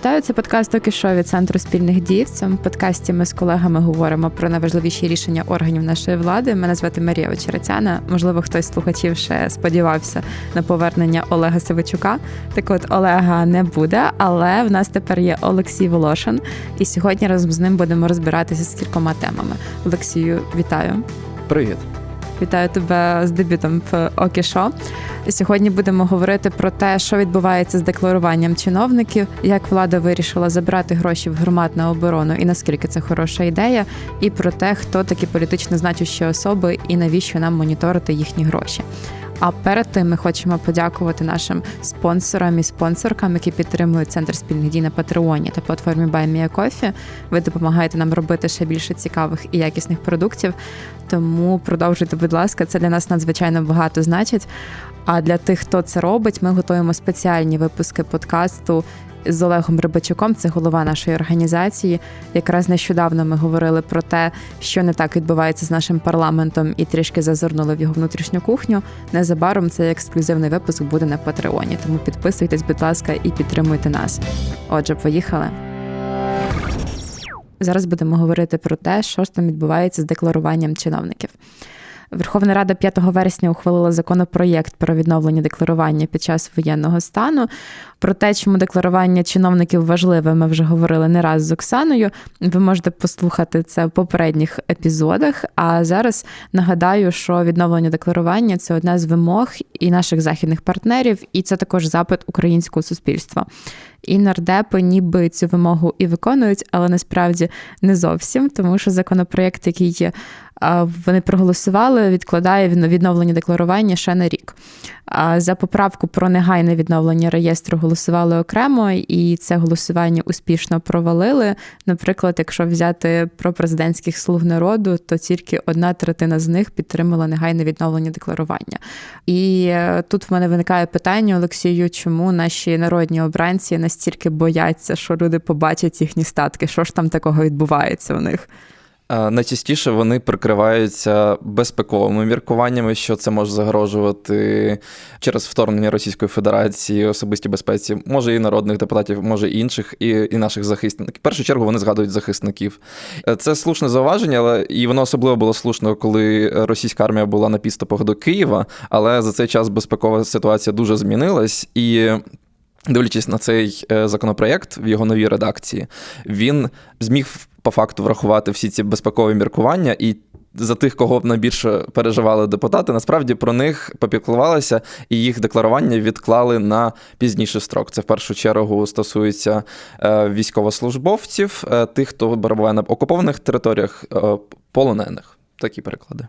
Вітаю, це подкаст «Токи шо» від центру спільних дій. В цьому подкасті ми з колегами говоримо про найважливіші рішення органів нашої влади. Мене звати Марія Очеретяна. Можливо, хтось з слухачів ще сподівався на повернення Олега Сивичука. Так от Олега не буде, але в нас тепер є Олексій Волошин. І сьогодні разом з ним будемо розбиратися з кількома темами. Олексію, вітаю. Привіт. Вітаю тебе з дебютом в Окішо. Сьогодні будемо говорити про те, що відбувається з декларуванням чиновників, як влада вирішила забрати гроші в громад на оборону і наскільки це хороша ідея, і про те, хто такі політично значущі особи і навіщо нам моніторити їхні гроші. А перед тим ми хочемо подякувати нашим спонсорам і спонсоркам, які підтримують центр спільних дій на Патреоні та платформі BuyMeACoffee. Ви допомагаєте нам робити ще більше цікавих і якісних продуктів. Тому продовжуйте, будь ласка, це для нас надзвичайно багато значить. А для тих, хто це робить, ми готуємо спеціальні випуски подкасту з Олегом Рибачуком, це голова нашої організації. Якраз нещодавно ми говорили про те, що не так відбувається з нашим парламентом, і трішки зазирнули в його внутрішню кухню. Незабаром цей ексклюзивний випуск буде на Патреоні. Тому підписуйтесь, будь ласка, і підтримуйте нас. Отже, поїхали. Зараз будемо говорити про те, що ж там відбувається з декларуванням чиновників. Верховна Рада 5 вересня ухвалила законопроєкт про відновлення декларування під час воєнного стану. Про те, чому декларування чиновників важливе, ми вже говорили не раз з Оксаною. Ви можете послухати це в попередніх епізодах. А зараз нагадаю, що відновлення декларування це одна з вимог і наших західних партнерів, і це також запит українського суспільства. І нардепи ніби цю вимогу і виконують, але насправді не зовсім, тому що законопроєкт, який вони проголосували, відкладає відновлення декларування ще на рік. За поправку про негайне відновлення реєстру голосували окремо, і це голосування успішно провалили. Наприклад, якщо взяти про президентських слуг народу, то тільки одна третина з них підтримала негайне відновлення декларування. І е, тут в мене виникає питання, Олексію, чому наші народні обранці настільки бояться, що люди побачать їхні статки? Що ж там такого відбувається у них? Найчастіше вони прикриваються безпековими міркуваннями, що це може загрожувати через вторгнення Російської Федерації особистій безпеці, може і народних депутатів, може і інших, і і наших захисників. В першу чергу вони згадують захисників. Це слушне зауваження, але і воно особливо було слушно, коли російська армія була на підступах до Києва. Але за цей час безпекова ситуація дуже змінилась і. Дивлячись на цей е, законопроєкт в його новій редакції, він зміг по факту врахувати всі ці безпекові міркування і. За тих, кого б найбільше переживали депутати, насправді про них попіклувалися, і їх декларування відклали на пізніший строк. Це в першу чергу стосується е, військовослужбовців, е, тих, хто перебуває на окупованих територіях, полонених. Такі переклади.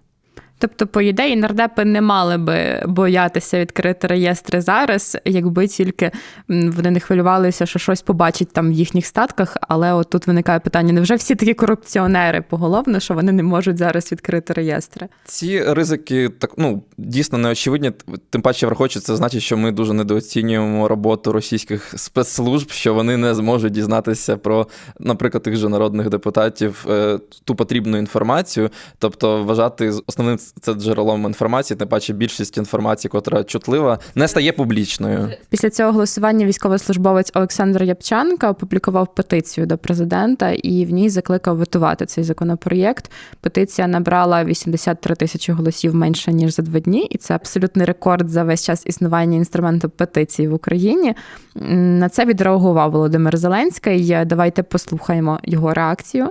Тобто, по ідеї, нардепи не мали би боятися відкрити реєстри зараз, якби тільки вони не хвилювалися, що щось побачать там в їхніх статках. Але от тут виникає питання: невже всі такі корупціонери поголовно, що вони не можуть зараз відкрити реєстри? Ці ризики так ну дійсно неочевидні. Тим паче, враховуючи, це значить, що ми дуже недооцінюємо роботу російських спецслужб, що вони не зможуть дізнатися про, наприклад, тих же народних депутатів е, ту потрібну інформацію, тобто вважати основним це джерелом інформації, тим паче більшість інформації, котра чутлива, не стає публічною. Після цього голосування військовослужбовець Олександр Япчанка опублікував петицію до президента і в ній закликав витувати цей законопроєкт. Петиція набрала 83 тисячі голосів менше ніж за два дні, і це абсолютний рекорд за весь час існування інструменту петиції в Україні. На це відреагував Володимир Зеленський. Давайте послухаємо його реакцію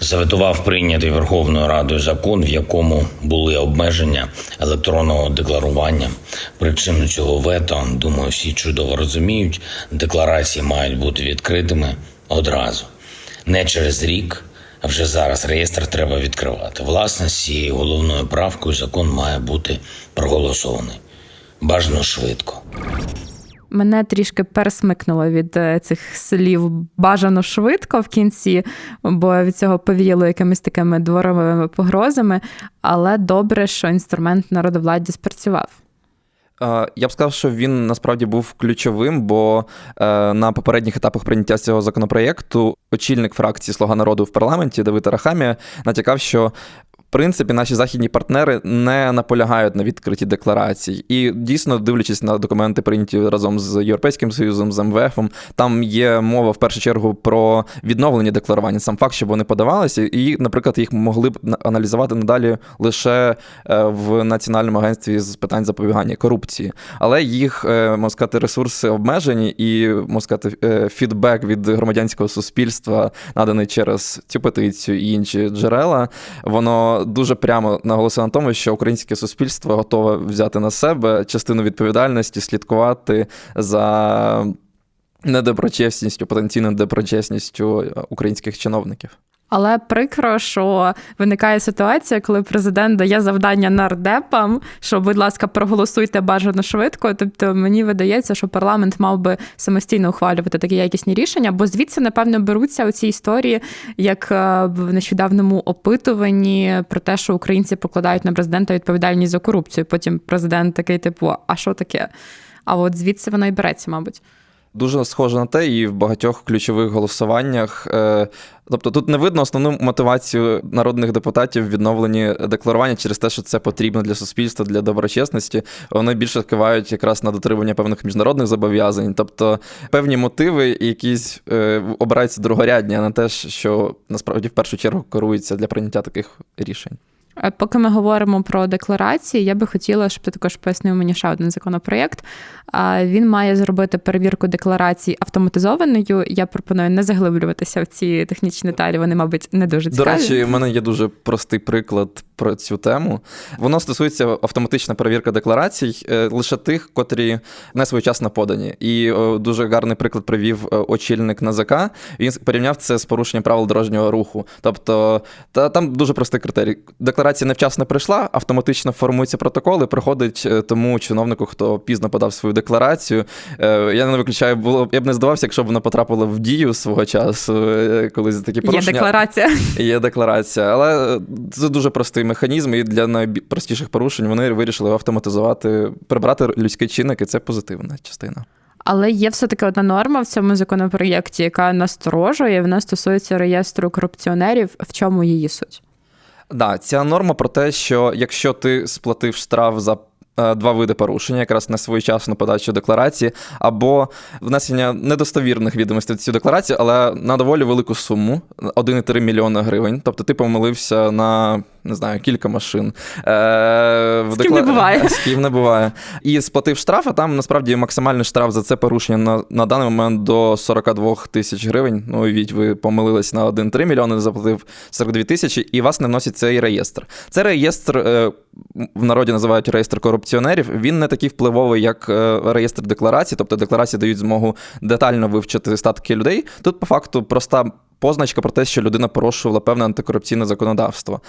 заветував прийнятий Верховною Радою закон, в якому були обмеження електронного декларування. Причину цього вето, думаю, всі чудово розуміють. Декларації мають бути відкритими одразу, не через рік. А вже зараз реєстр треба відкривати. Власне, з цією головною правкою закон має бути проголосований бажано швидко. Мене трішки пересмикнуло від е, цих слів бажано швидко в кінці, бо від цього повіяло якимись такими дворовими погрозами. Але добре, що інструмент народовладді спрацював. Я б сказав, що він насправді був ключовим, бо е, на попередніх етапах прийняття цього законопроєкту очільник фракції Слуга народу в парламенті Давид Арахамія натякав, що принципі наші західні партнери не наполягають на відкритті декларацій. І дійсно, дивлячись на документи, прийняті разом з Європейським Союзом, з МВФом, там є мова в першу чергу про відновлення декларування, сам факт, щоб вони подавалися, і, наприклад, їх могли б на- аналізувати надалі лише е, в Національному агентстві з питань запобігання корупції. Але їх, е, можна сказати, ресурси обмежені, і можна сказати, е, фідбек від громадянського суспільства, наданий через цю петицію і інші джерела, воно дуже прямо наголосив на тому, що українське суспільство готове взяти на себе частину відповідальності, слідкувати за недоброчесністю, потенційною доброчесністю українських чиновників. Але прикро, що виникає ситуація, коли президент дає завдання нардепам, що, будь ласка, проголосуйте бажано швидко. Тобто мені видається, що парламент мав би самостійно ухвалювати такі якісні рішення, бо звідси, напевно, беруться оці історії, як е, в нещодавному опитуванні про те, що українці покладають на президента відповідальність за корупцію. Потім президент такий, типу, а що таке? А от звідси воно і береться, мабуть. Дуже схоже на те, і в багатьох ключових голосуваннях. е, Тобто тут не видно основну мотивацію народних депутатів в відновленні декларування через те, що це потрібно для суспільства, для доброчесності. Вони більше кивають якраз на дотримання певних міжнародних зобов'язань. Тобто певні мотиви, якісь е, обираються другорядні, а не те, що насправді в першу чергу керуються для прийняття таких рішень. Е, Поки ми говоримо про декларації, я би хотіла, щоб ти також пояснив мені ще один законопроєкт. Він має зробити перевірку декларацій автоматизованою. Я пропоную не заглиблюватися в ці технічні деталі. Вони, мабуть, не дуже цікаві. До речі, в мене є дуже простий приклад про цю тему. Воно стосується автоматична перевірка декларацій е, лише тих, котрі не своєчасно подані. І е, дуже гарний приклад привів очільник НАЗК. Він порівняв це з порушенням правил дорожнього руху. Тобто, та там дуже простий критерій. Декларація невчасно прийшла, автоматично формується протокол і приходить е, тому чиновнику, хто пізно подав свою декларацію. Е, Я не виключаю, було я б не здавався, якщо б воно потрапило в дію свого часу, е, коли за такі Є декларація. Є декларація, але це дуже простий механізм, і для найпростіших порушень вони вирішили автоматизувати, прибрати людський чинник, і це позитивна частина. Але є все-таки одна норма в цьому законопроєкті, яка насторожує. Вона стосується реєстру корупціонерів. В чому її суть? Да, ця норма про те, що якщо ти сплатив штраф за е, два види порушення, якраз на своєчасну подачу декларації, або внесення недостовірних відомостей в цю декларацію, але на доволі велику суму 1,3 мільйона гривень. Тобто ти помилився на не знаю, кілька машин. Е, в З ким не буває. З ким не буває. І сплатив штраф, а там насправді максимальний штраф за це порушення на, на даний момент до 42 тисяч гривень. Ну, уявіть, ви помилились на 1,3 мільйони, заплатив 42 тисячі, і вас не вносять цей реєстр. Це реєстр, е, в народі називають реєстр корупціонерів. Він не такий впливовий, як е, реєстр декларацій, тобто декларації дають змогу детально вивчити статки людей. Тут, по факту, проста. Позначка про те, що людина порушувала певне антикорупційне законодавство.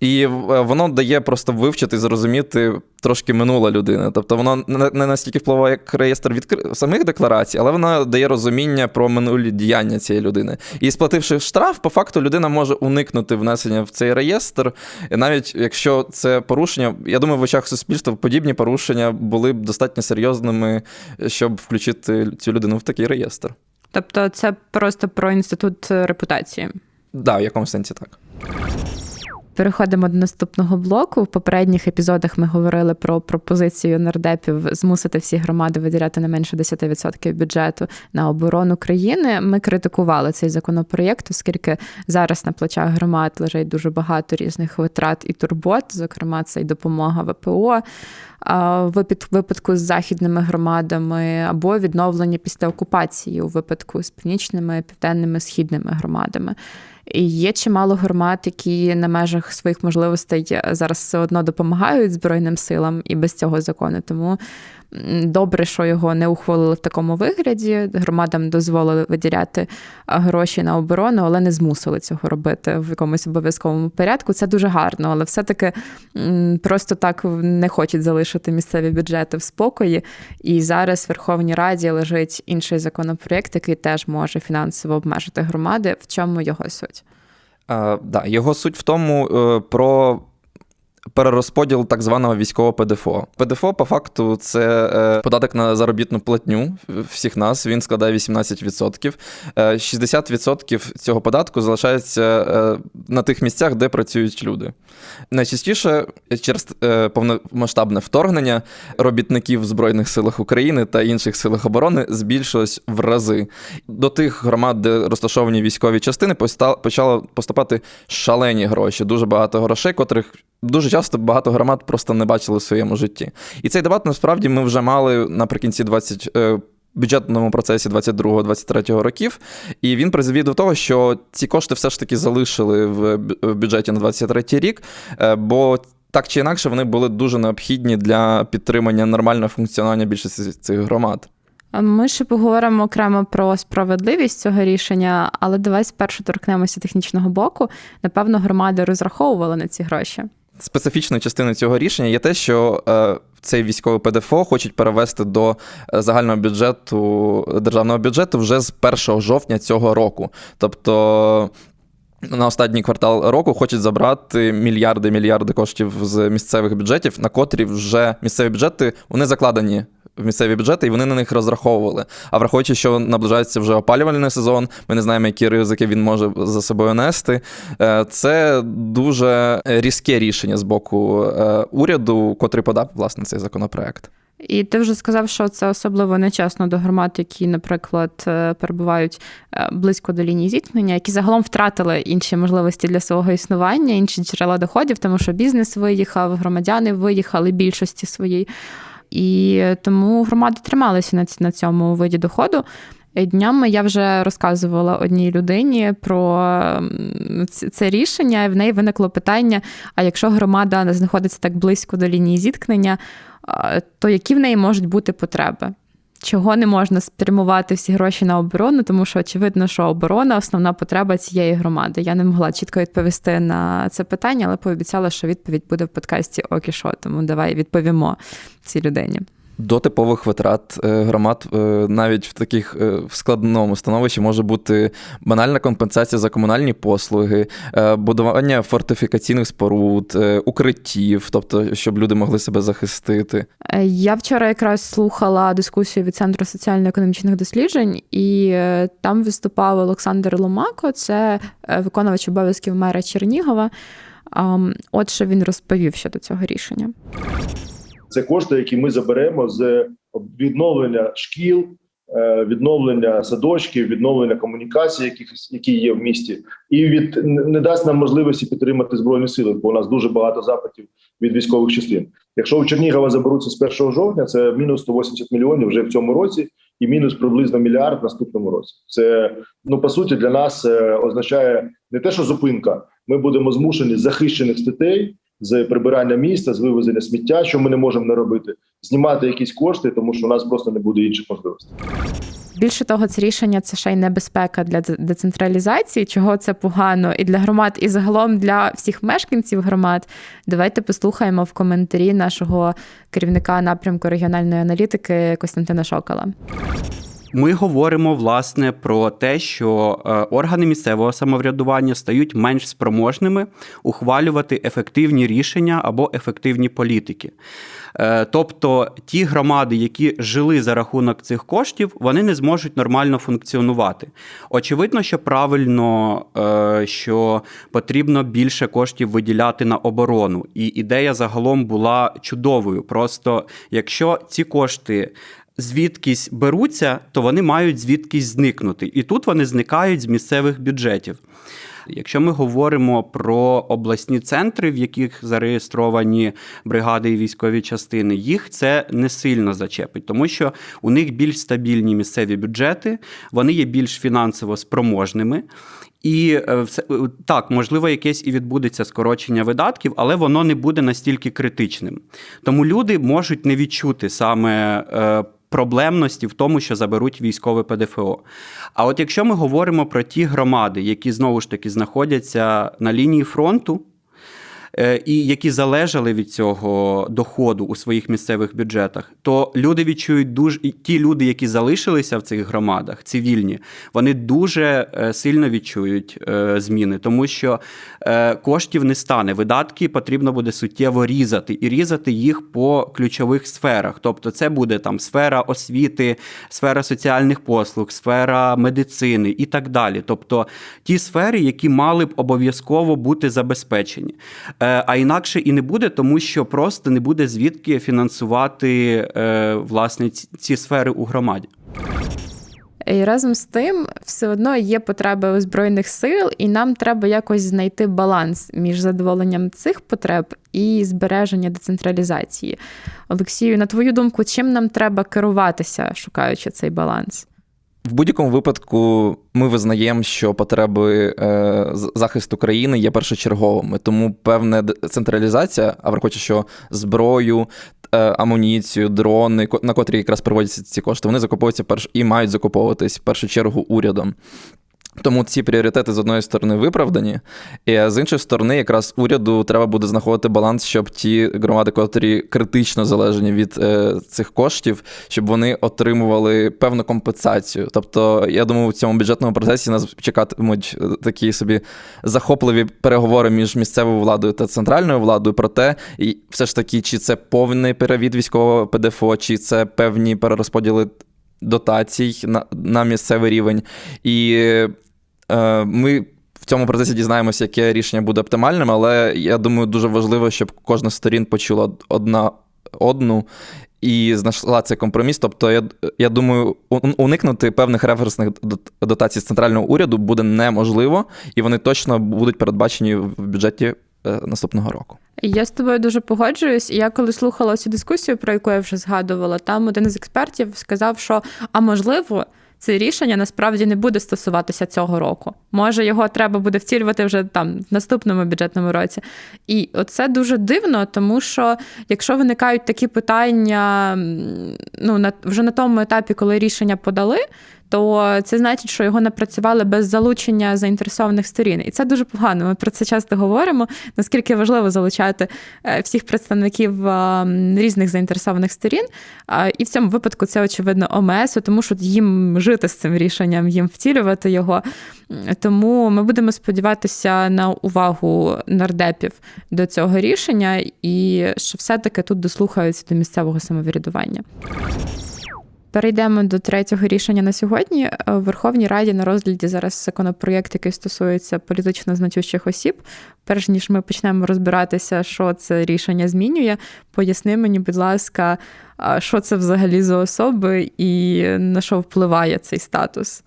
І е, воно дає просто вивчити, зрозуміти трошки минула людина. Тобто воно не настільки впливає, як реєстр відкри... самих декларацій, але воно дає розуміння про минулі діяння цієї людини. І сплативши штраф, по факту людина може уникнути внесення в цей реєстр. Навіть якщо це порушення, я думаю, в очах суспільства подібні порушення були б достатньо серйозними, щоб включити цю людину в такий реєстр. Тобто, це просто про інститут репутації. Да, в якому сенсі так. Переходимо до наступного блоку. В попередніх епізодах ми говорили про пропозицію нардепів змусити всі громади виділяти не менше 10% бюджету на оборону країни. Ми критикували цей законопроєкт, оскільки зараз на плечах громад лежить дуже багато різних витрат і турбот. Зокрема, це й допомога ВПО. В випадку з західними громадами або відновлення після окупації у випадку з північними, південними, східними громадами. Є чимало громад, які на межах своїх можливостей зараз все одно допомагають Збройним силам і без цього закону. Тому добре, що його не ухвалили в такому вигляді. Громадам дозволили виділяти гроші на оборону, але не змусили цього робити в якомусь обов'язковому порядку. Це дуже гарно, але все-таки просто так не хочуть залишити місцеві бюджети в спокої. І зараз в Верховній Раді лежить інший законопроєкт, який теж може фінансово обмежити громади. В чому його суть? А, да, Його суть в тому, е, про перерозподіл так званого військового ПДФО. ПДФО, по факту, це е, податок на заробітну платню всіх нас. Він складає 18%. Е, 60% цього податку залишається е, на тих місцях, де працюють люди. Найчастіше через е, повномасштабне вторгнення робітників в Збройних силах України та інших силах оборони збільшилось в рази. До тих громад, де розташовані військові частини, почало поступати шалені гроші, дуже багато грошей, котрих дуже часто багато громад просто не бачили в своєму житті. І цей дебат насправді ми вже мали наприкінці 20. е, Бюджетному процесі 22-23 років, і він призвів до того, що ці кошти все ж таки залишили в бюджеті на 23 рік, е, бо так чи інакше вони були дуже необхідні для підтримання нормального функціонування більшості цих громад. Ми ще поговоримо окремо про справедливість цього рішення, але давай спершу торкнемося технічного боку. Напевно, громади розраховували на ці гроші. Специфічною частиною цього рішення є те, що е, цей військовий ПДФО хочуть перевести до е, загального бюджету державного бюджету вже з 1 жовтня цього року. Тобто. На останній квартал року хочуть забрати мільярди мільярди коштів з місцевих бюджетів, на котрі вже місцеві бюджети вони закладені в місцеві бюджети, і вони на них розраховували. А враховуючи, що наближається вже опалювальний сезон, ми не знаємо, які ризики він може за собою нести. е, Це дуже різке рішення з боку е, уряду, котрий подав власне цей законопроект. І ти вже сказав, що це особливо нечесно до громад, які, наприклад, е, перебувають близько до лінії зіткнення, які загалом втратили інші можливості для свого існування, інші джерела доходів, тому що бізнес виїхав, громадяни виїхали більшості своїй. І тому громади трималися на цьому виді доходу. Днями я вже розказувала одній людині про це рішення, і в неї виникло питання: а якщо громада знаходиться так близько до лінії зіткнення, то які в неї можуть бути потреби? Чого не можна спрямувати всі гроші на оборону, тому що очевидно, що оборона основна потреба цієї громади. Я не могла чітко відповісти на це питання, але пообіцяла, що відповідь буде в подкасті Окішо. Тому давай відповімо цій людині. До типових витрат е, громад е, навіть в таких е, в складному становищі може бути банальна компенсація за комунальні послуги, будування фортифікаційних споруд, укриттів, тобто щоб люди могли себе захистити. Я вчора якраз слухала дискусію від Центру соціально-економічних досліджень, і там виступав Олександр Ломако, це виконувач обов'язків мера Чернігова. Ам, От що він розповів щодо цього рішення. Це кошти, які ми заберемо з відновлення шкіл, е, відновлення садочків, відновлення комунікацій, які є в місті, і від не дасть нам можливості підтримати збройні сили, бо у нас дуже багато запитів від військових частин. Якщо у Чернігова заберуться з 1 жовтня, це мінус 180 мільйонів вже в цьому році, і мінус приблизно мільярд в наступному році. Це ну по суті для нас е, означає не те, що зупинка. Ми будемо змушені захищених статей з прибирання міста, з вивезення сміття, що ми не можемо не робити, знімати якісь кошти, тому що у нас просто не буде інших можливостей. Більше того, це рішення це ще й небезпека для децентралізації, чого це погано і для громад, і загалом для всіх мешканців громад. Давайте послухаємо в коментарі нашого керівника напрямку регіональної аналітики Костянтина Шокола. Ми говоримо власне про те, що е, органи місцевого самоврядування стають менш спроможними ухвалювати ефективні рішення або ефективні політики. Е, Тобто ті громади, які жили за рахунок цих коштів, вони не зможуть нормально функціонувати. Очевидно, що правильно, е, що потрібно більше коштів виділяти на оборону, і ідея загалом була чудовою. Просто якщо ці кошти звідкись беруться, то вони мають звідкись зникнути. І тут вони зникають з місцевих бюджетів. Якщо ми говоримо про обласні центри, в яких зареєстровані бригади і військові частини, їх це не сильно зачепить, тому що у них більш стабільні місцеві бюджети, вони є більш фінансово спроможними. І е, все е, так, можливо, якесь і відбудеться скорочення видатків, але воно не буде настільки критичним. Тому люди можуть не відчути саме е, проблемності в тому, що заберуть військове ПДФО. А от якщо ми говоримо про ті громади, які знову ж таки знаходяться на лінії фронту. Е, і які залежали від цього доходу у своїх місцевих бюджетах, то люди відчують дуже і ті люди, які залишилися в цих громадах, цивільні, вони дуже е, сильно відчують е, зміни, тому що коштів не стане. Видатки потрібно буде суттєво різати і різати їх по ключових сферах. Тобто, це буде там сфера освіти, сфера соціальних послуг, сфера медицини і так далі. Тобто ті сфери, які мали б обов'язково бути забезпечені. Е, А інакше і не буде, тому що просто не буде звідки фінансувати е, власне ці, сфери у громаді. І разом з тим, все одно є потреби у збройних сил, і нам треба якось знайти баланс між задоволенням цих потреб і збереження децентралізації. Олексію, на твою думку, чим нам треба керуватися, шукаючи цей баланс? В будь-якому випадку ми визнаємо, що потреби е, захисту країни є першочерговими, тому певна централізація, а враховуючи, що зброю, е, амуніцію, дрони, на котрі якраз проводяться ці кошти, вони закуповуються перш і мають закуповуватись в першу чергу урядом. Тому ці пріоритети з одної сторони виправдані, і з іншої сторони, якраз уряду треба буде знаходити баланс, щоб ті громади, котрі критично залежні від е, цих коштів, щоб вони отримували певну компенсацію. Тобто, я думаю, в цьому бюджетному процесі нас чекатимуть е, такі собі захопливі переговори між місцевою владою та центральною владою про те, і все ж таки, чи це повний перевід військового ПДФО, чи це певні перерозподіли дотацій на, на місцевий рівень. І е, ми в цьому процесі дізнаємося, яке рішення буде оптимальним, але я думаю, дуже важливо, щоб кожна з сторін почула одна одну. І знайшла цей компроміс. Тобто, я, я думаю, уникнути певних референсних дот- дотацій з центрального уряду буде неможливо, і вони точно будуть передбачені в бюджеті наступного року. Я з тобою дуже погоджуюсь. Я коли слухала цю дискусію, про яку я вже згадувала, там один з експертів сказав, що а можливо. Це рішення насправді не буде стосуватися цього року. Може, його треба буде втілювати вже там в наступному бюджетному році. І оце дуже дивно, тому що якщо виникають такі питання ну, на, вже на тому етапі, коли рішення подали, то це значить, що його напрацювали без залучення заінтересованих сторін. І це дуже погано. Ми про це часто говоримо. Наскільки важливо залучати е, всіх представників е, різних заінтересованих сторін. І в цьому випадку це очевидно ОМС, тому що їм жити з цим рішенням, їм втілювати його. Тому ми будемо сподіватися на увагу нардепів до цього рішення, і що все-таки тут дослухаються до місцевого самоврядування. Перейдемо до третього рішення на сьогодні. Е, В Верховній Раді на розгляді зараз законопроєкт, який стосується політично значущих осіб. Перш ніж ми почнемо розбиратися, що це рішення змінює, поясни мені, будь ласка, що це взагалі за особи і на що впливає цей статус.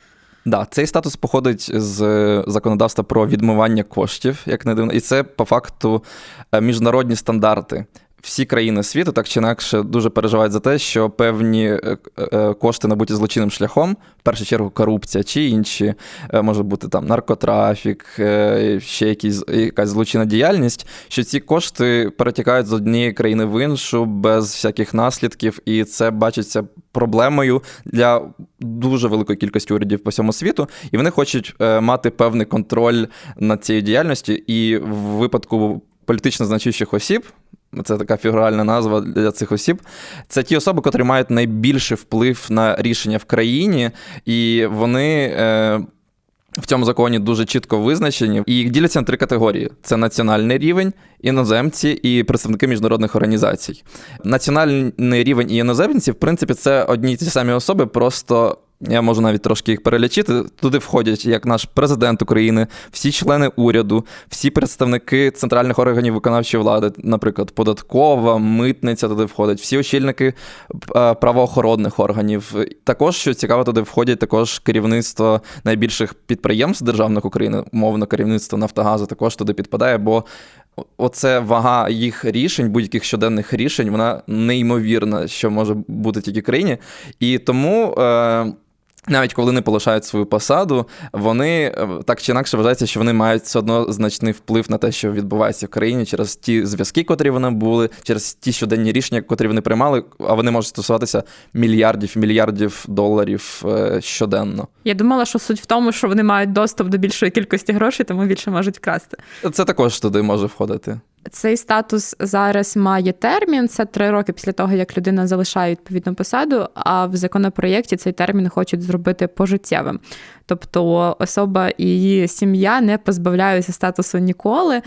Да, цей статус походить з е, законодавства про відмивання коштів, як не дивно, і це по факту е, міжнародні стандарти. Всі країни світу так чи інакше дуже переживають за те, що певні е, е, кошти набуті злочинним шляхом, в першу чергу корупція чи інші, е, може бути там наркотрафік, ще якісь, якась злочинна діяльність, що ці кошти перетікають з однієї країни в іншу без всяких наслідків, і це бачиться проблемою для дуже великої кількості урядів по всьому світу, і вони хочуть мати певний контроль над цією діяльністю, і в випадку політично значущих осіб. Це така фігуральна назва для цих осіб. Це ті особи, котрі мають найбільший вплив на рішення в країні, і вони е, в цьому законі дуже чітко визначені. І їх діляться на три категорії: це національний рівень, іноземці і представники міжнародних організацій. Національний рівень і іноземці, в принципі, це одні й ті самі особи, просто. Я можу навіть трошки їх перелічити. Туди входять як наш президент України, всі члени уряду, всі представники центральних органів виконавчої влади, наприклад, податкова, митниця туди входить, всі очільники е, правоохоронних органів. Також, що цікаво, туди входять також керівництво найбільших підприємств державних України, умовно керівництво Нафтогазу також туди підпадає, бо оце вага їх рішень, будь-яких щоденних рішень, вона неймовірна, що може бути тільки країні. І тому. Е- навіть коли не полишають свою посаду, вони е, так чи інакше вважається, що вони мають все одно значний вплив на те, що відбувається в країні через ті зв'язки, котрі вони були, через ті щоденні рішення, котрі вони приймали, а вони можуть стосуватися мільярдів, мільярдів доларів е, щоденно. Я думала, що суть в тому, що вони мають доступ до більшої кількості грошей, тому більше можуть красти. Це також туди може входити. Цей статус зараз має термін. Це три роки після того, як людина залишає відповідну посаду. А в законопроєкті цей термін хочуть зробити пожиттєвим. Тобто особа і її сім'я не позбавляються статусу ніколи.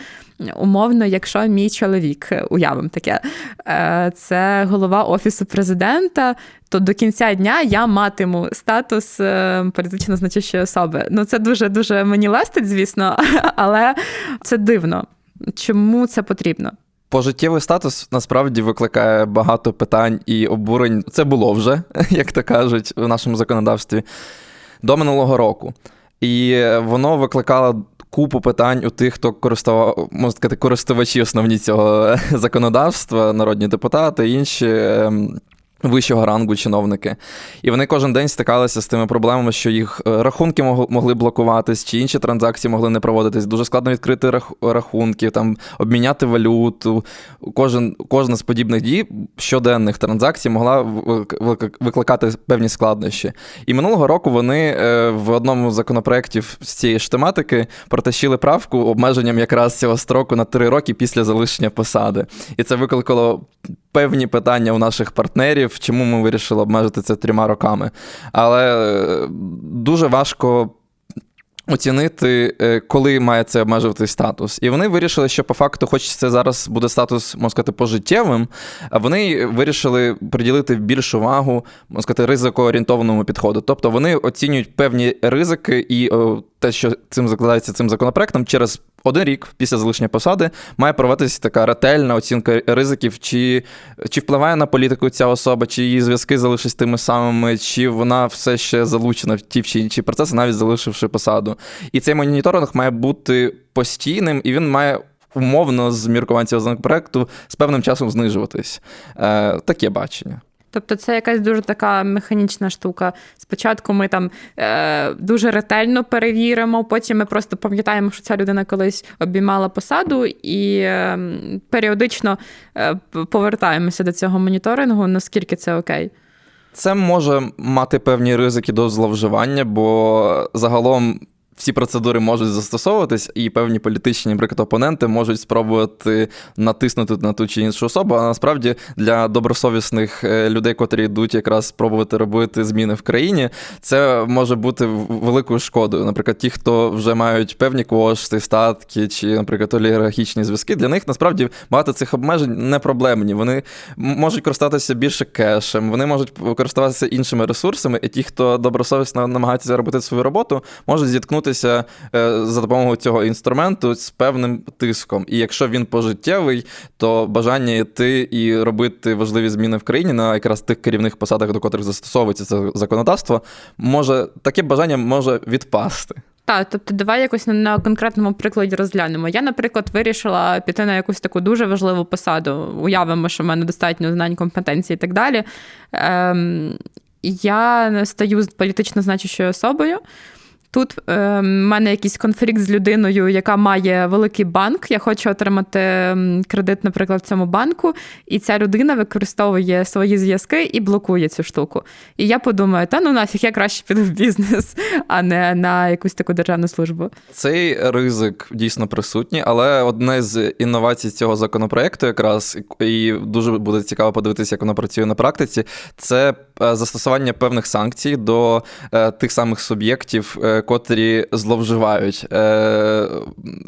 Умовно, якщо мій чоловік, уявимо таке, е, це голова офісу президента, то до кінця дня я матиму статус е, політично значущої особи. Ну це дуже дуже мені лестить, звісно, але це дивно. Чому це потрібно? Пожиттєвий статус насправді викликає багато питань і обурень. Це було вже, як то кажуть, в нашому законодавстві до минулого року. І воно викликало купу питань у тих, хто користував, можна сказати, користувачі основні цього законодавства, народні депутати, інші. Вищого рангу чиновники, і вони кожен день стикалися з тими проблемами, що їх е, рахунки могли блокуватись, чи інші транзакції могли не проводитись. Дуже складно відкрити рахунки, там обміняти валюту. Кожен кожна з подібних дій щоденних транзакцій могла вик- вик- викликати певні складнощі. І минулого року вони е, в одному з законопроєктів з цієї ж тематики протащили правку обмеженням якраз цього строку на три роки після залишення посади. І це викликало певні питання у наших партнерів, чому ми вирішили обмежити це трьома роками. Але е, дуже важко. Оцінити, е, коли має це обмежувати статус. І вони вирішили, що по факту, хоч це зараз буде статус, можна сказати, пожиттєвим, вони вирішили приділити більшу увагу, можна сказати, ризикоорієнтованому підходу. Тобто вони оцінюють певні ризики і о, те, що цим закладається цим законопроектом, через один рік після залишення посади має проводитися така ретельна оцінка ризиків, чи, чи впливає на політику ця особа, чи її зв'язки залишаться тими самими, чи вона все ще залучена в ті чи інші процеси, навіть залишивши посаду. І цей моніторинг має бути постійним, і він має. Умовно, з міркувань цього законопроекту з певним часом знижуватись. Е, таке бачення. Тобто це якась дуже така механічна штука. Спочатку ми там е, дуже ретельно перевіримо, потім ми просто пам'ятаємо, що ця людина колись обіймала посаду, і е, періодично е, повертаємося до цього моніторингу, наскільки це окей. Це може мати певні ризики до зловживання, бо загалом. Всі процедури можуть застосовуватись, і певні політичні, наприклад, опоненти можуть спробувати натиснути на ту чи іншу особу. А насправді для добросовісних е, людей, котрі йдуть якраз спробувати робити зміни в країні, це може бути великою шкодою. Наприклад, ті, хто вже мають певні кошти, статки чи, наприклад, олігархічні зв'язки, для них насправді багато цих обмежень не проблемні. Вони можуть користатися більше кешем, вони можуть користуватися іншими ресурсами, і ті, хто добросовісно намагається робити свою роботу, можуть зіткнутися за допомогою цього інструменту з певним тиском. І якщо він пожиттєвий, то бажання йти і робити важливі зміни в країні на якраз тих керівних посадах, до котрих застосовується це законодавство, може таке бажання може відпасти. Так, тобто, давай якось на конкретному прикладі розглянемо. Я, наприклад, вирішила піти на якусь таку дуже важливу посаду. Уявимо, що в мене достатньо знань, компетенцій і так далі. Ем, я стаю політично значущою особою. Тут е, в мене якийсь конфлікт з людиною, яка має великий банк. Я хочу отримати кредит, наприклад, в цьому банку, і ця людина використовує свої зв'язки і блокує цю штуку. І я подумаю, та ну нафіг, я краще піду в бізнес, а не на якусь таку державну службу. Цей ризик дійсно присутній, але одне з інновацій цього законопроекту, якраз і дуже буде цікаво подивитися, як воно працює на практиці. Це застосування певних санкцій до е, тих самих суб'єктів. Котрі зловживають е,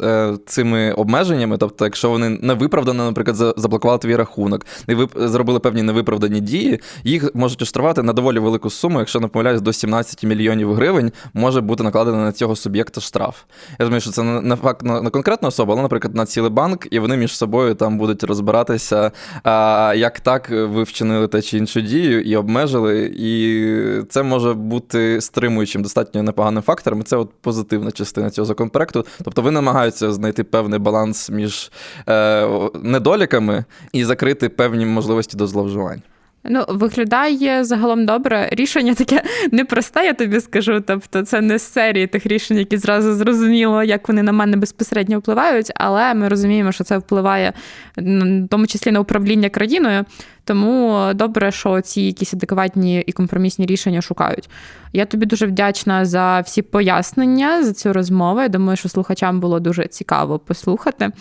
е, цими обмеженнями, тобто, якщо вони невиправдано, наприклад, заблокували твій рахунок, не зробили певні невиправдані дії, їх можуть оштрафувати на доволі велику суму, якщо не помиляюсь, до 17 мільйонів гривень може бути накладено на цього суб'єкта штраф. Я думаю, що це не факт на, конкретну особу, але, наприклад, на цілий банк, і вони між собою там будуть розбиратися, як так ви вчинили те чи іншу дію і обмежили. І це може бути стримуючим достатньо непоганим фактором. Це от позитивна частина цього законопроекту. Тобто ви намагаються знайти певний баланс між е, недоліками і закрити певні можливості до зловживань. Ну, виглядає загалом добре. Рішення таке непросте, я тобі скажу. Тобто, це не з серії тих рішень, які зразу зрозуміло, як вони на мене безпосередньо впливають, але ми розуміємо, що це впливає в тому числі на управління країною. Тому добре, що ці якісь адекватні і компромісні рішення шукають. Я тобі дуже вдячна за всі пояснення, за цю розмову. Я думаю, що слухачам було дуже цікаво послухати.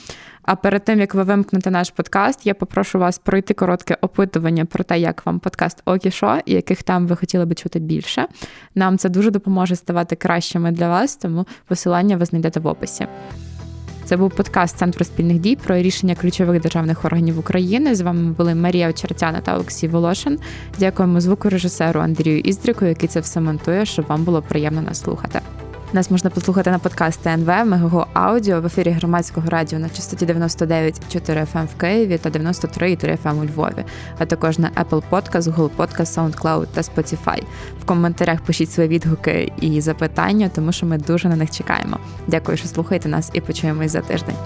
А перед тим як ви вимкнете наш подкаст, я попрошу вас пройти коротке опитування про те, як вам подкаст Окішо і яких там ви хотіли би чути більше. Нам це дуже допоможе ставати кращими для вас, тому посилання ви знайдете в описі. Це був подкаст Центру спільних дій про рішення ключових державних органів України. З вами були Марія Очертяна та Олексій Волошин. Дякуємо звукорежисеру Андрію Іздрику, який це все монтує, щоб вам було приємно нас слухати. Нас можна послухати на подкаст ТНВ, Мегого Аудіо в ефірі громадського радіо на частоті 99,4 FM в Києві та 93,3 FM у Львові, а також на Apple Podcast, Google Podcast, SoundCloud та Spotify. В коментарях пишіть свої відгуки і запитання, тому що ми дуже на них чекаємо. Дякую, що слухаєте нас і почуємось за тиждень.